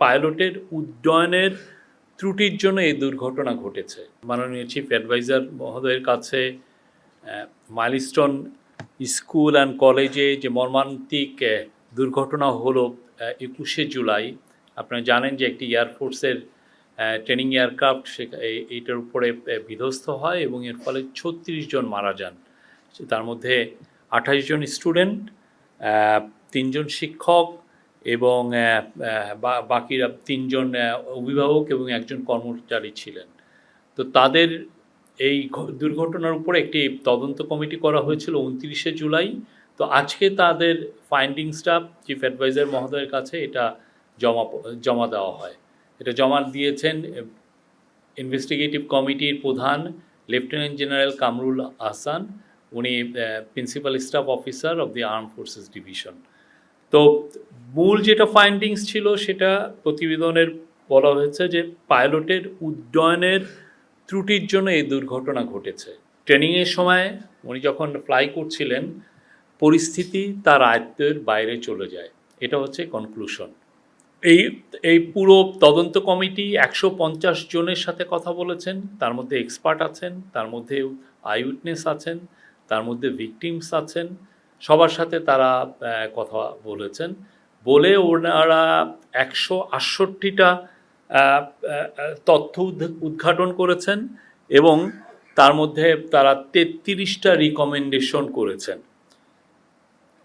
পাইলটের উড্ডয়নের ত্রুটির জন্য এই দুর্ঘটনা ঘটেছে। মাননীয় চিফ অ্যাডভাইজার মহোদয়ের কাছে মাইলস্টোন স্কুল অ্যান্ড কলেজে যে মর্মান্তিক দুর্ঘটনা হলো একুশে জুলাই, আপনারা জানেন যে একটি এয়ারফোর্সের ট্রেনিং এয়ারক্রাফট সে এইটার উপরে বিধ্বস্ত হয় এবং এর ফলে ছত্রিশ জন মারা যান। তার মধ্যে আঠাশ জন স্টুডেন্ট তিনজন শিক্ষক এবং বাকিরা তিনজন অভিভাবক এবং একজন কর্মচারী ছিলেন। তো তাদের এই দুর্ঘটনার উপরে একটি তদন্ত কমিটি করা হয়েছিল উনত্রিশে জুলাই। তো আজকে তাদের ফাইন্ডিংসটা চিফ অ্যাডভাইজার মহোদয়ের কাছে এটা জমা জমা দেওয়া হয়। এটা জমা দিয়েছেন ইনভেস্টিগেটিভ কমিটির প্রধান লেফটেন্যান্ট জেনারেল কামরুল আহসান উনি principal staff officer of the armed forces division তো মূল যেটা ফাইন্ডিংস ছিল সেটা প্রতিবেদনের বলা হয়েছে যে পাইলটের উড্ডয়নের ত্রুটির জন্য এই দুর্ঘটনা ঘটেছে। ট্রেনিংয়ের সময় উনি যখন ফ্লাই করছিলেন, পরিস্থিতি তার আয়ত্তের বাইরে চলে যায়। এটা হচ্ছে কনক্লুশন এই এই পুরো তদন্ত কমিটি একশো পঞ্চাশ জনের সাথে কথা বলেছেন, তার মধ্যে এক্সপার্ট আছেন, তার মধ্যে আই উইটনেস আছেন, তার মধ্যে ভিকটিমস আছেন সবার সাথে তারা কথা বলেছেন। বলে ওনারা একশো আটষট্টিটা তথ্য উদ্ঘ- উদ্ঘাটন করেছেন এবং তার মধ্যে তারা তেত্রিশটা রিকমেন্ডেশন করেছেন।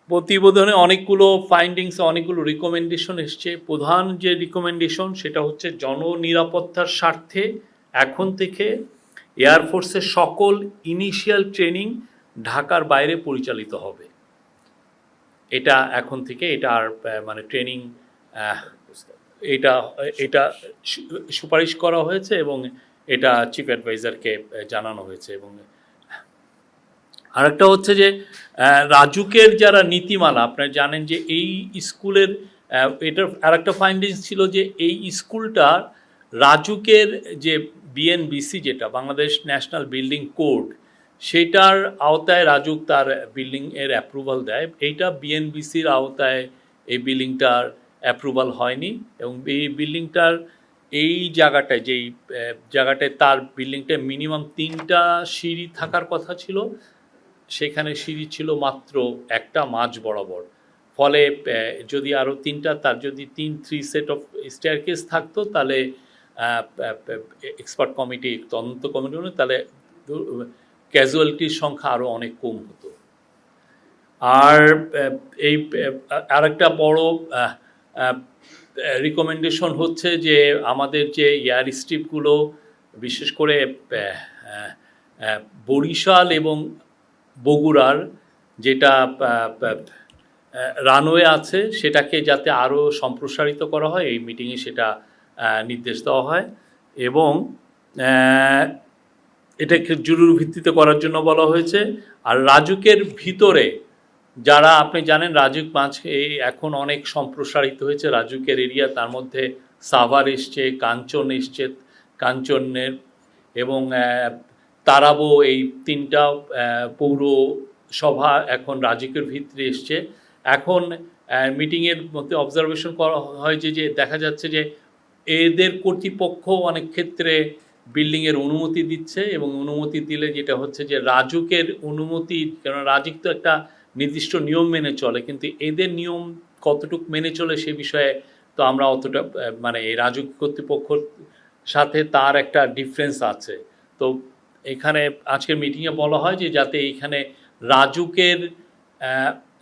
প্রতিবেদনে অনেকগুলো ফাইন্ডিংস অনেকগুলো রিকমেন্ডেশন এসছে। প্রধান যে রিকমেন্ডেশন সেটা হচ্ছে জননিরাপত্তার স্বার্থে এখন থেকে এয়ারফোর্সের সকল ইনিশিয়াল ট্রেনিং ঢাকার বাইরে পরিচালিত হবে। এটা এখন থেকে এটা আর মানে ট্রেনিং এটা এটা সুপারিশ করা হয়েছে এবং এটা চিফ অ্যাডভাইজারকে জানানো হয়েছে এবং আরেকটা হচ্ছে যে রাজুকের যারা নীতিমালা, আপনারা জানেন যে এই স্কুলের এটার আরেকটা ফাইন্ডিংস ছিল যে এই স্কুলটা রাজুকের যে বিএনবিসি যেটা, বাংলাদেশ ন্যাশনাল বিল্ডিং কোড সেটার আওতায় রাজুক তার বিল্ডিং এর অ্যাপ্রুভাল দেয়। এইটা বিএনবিসির আওতায় এই বিল্ডিংটার অ্যাপ্রুভাল হয়নি এবং এই বিল্ডিংটার এই জায়গাটায়, যেই জায়গাটায় তার বিল্ডিংটায় মিনিমাম তিনটা সিঁড়ি থাকার কথা ছিল। সেখানে সিঁড়ি ছিল মাত্র একটা মাঝ বরাবর। ফলে যদি আরও তিনটা, তার যদি তিন থ্রি সেট অফ স্টেয়ারকেস থাকতো, তাহলে এক্সপার্ট কমিটি তদন্ত কমিটি তাহলে ক্যাজুয়ালিটির সংখ্যা আরও অনেক কম হতো। আর এই আহ, আরেকটা বড় রিকমেন্ডেশন হচ্ছে যে আমাদের যে এয়ার স্ট্রিপগুলো বিশেষ করে বরিশাল এবং বগুড়ার যেটা রানওয়ে আছে সেটাকে যাতে আরও সম্প্রসারিত করা হয় এই মিটিংয়ে সেটা নির্দেশ দেওয়া হয়। এবং এটাকে জরুরি ভিত্তিতে করার জন্য বলা হয়েছে। আর রাজুকের ভিতরে, যারা আপনি জানেন, রাজুক এই এখন অনেক সম্প্রসারিত হয়েছে রাজুকের এরিয়া। তার মধ্যে সাভার এসছে, কাঞ্চন এসছে, কাঞ্চনের এবং তারাবো এই তিনটা পৌরসভা এখন রাজুকের ভিতরে এসছে। এখন মিটিংয়ের মধ্যে অবজারভেশন করা হয় যে যে, দেখা যাচ্ছে যে, এদের কর্তৃপক্ষ অনেক ক্ষেত্রে বিল্ডিংয়ের অনুমতি দিচ্ছে এবং অনুমতি দিলে যেটা হচ্ছে যে রাজুকের অনুমতি কারণ রাজুক তো একটা নির্দিষ্ট নিয়ম মেনে চলে, কিন্তু এদের নিয়ম কতটুকু মেনে চলে সে বিষয়ে তো আমরা অতটা মানে এই রাজুক কর্তৃপক্ষর সাথে তার একটা ডিফারেন্স আছে। তো এখানে আজকের মিটিংয়ে বলা হয় যে যাতে এখানে রাজুকের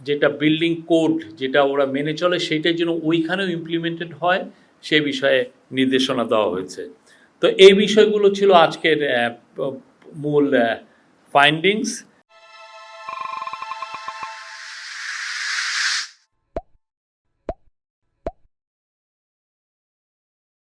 যেটা বিল্ডিং কোড যেটা ওরা মেনে চলে সেইটার জন্য ওইখানেও ইমপ্লিমেন্টেড হয় সে বিষয়ে নির্দেশনা দেওয়া হয়েছে। তো এই বিষয়গুলো ছিল আজকের মূল ফাইন্ডিংস